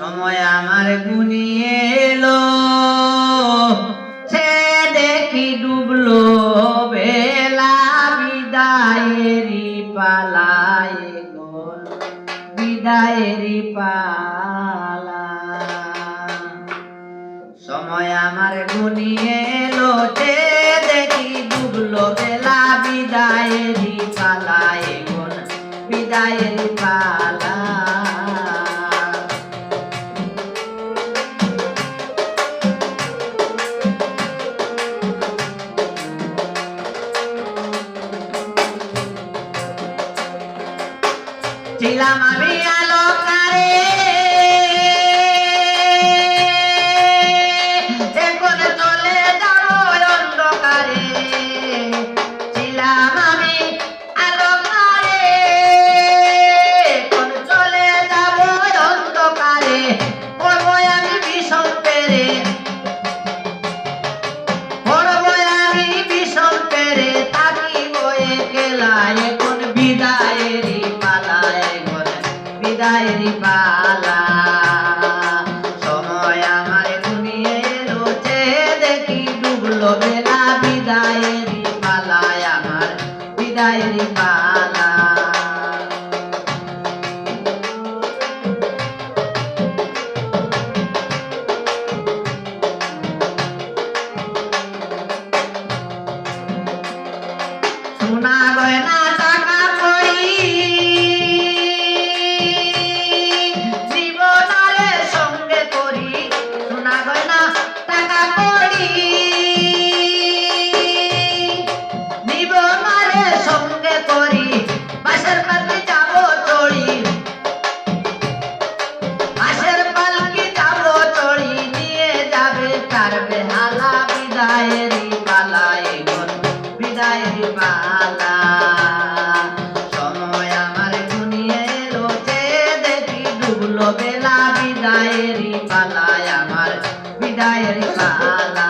সময় আমার গুনিয়ে এলো। সে দেখি ডুবলো বেলা বিদায়েরি পালায় গোল বিদায়েরি পালা। সময় আমার গুনিয়ে এলো, সে ছিলাম আমি আলোকারে। চলে যাব অন্ধকারে। ছিলাম আমি আলোকারে। এখন চলে যাব অন্ধকারে। করব আমি ভীষণ বিদায়েরই বিদায়েরই পালা। সোনা গয়না টাকা করি। জীবনারে সঙ্গে করি। সোনা গয়না টাকা করি। যাবে তার বেহালা বিদায়েরই পালায় গন বিদায়েরই পালা। সময় আমার ঘুমিয়ে এলো দেখি ডুবলো বেলা, বিদায়েরই পালায় আমার, বিদায়েরই পালা।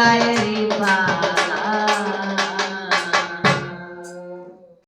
যায়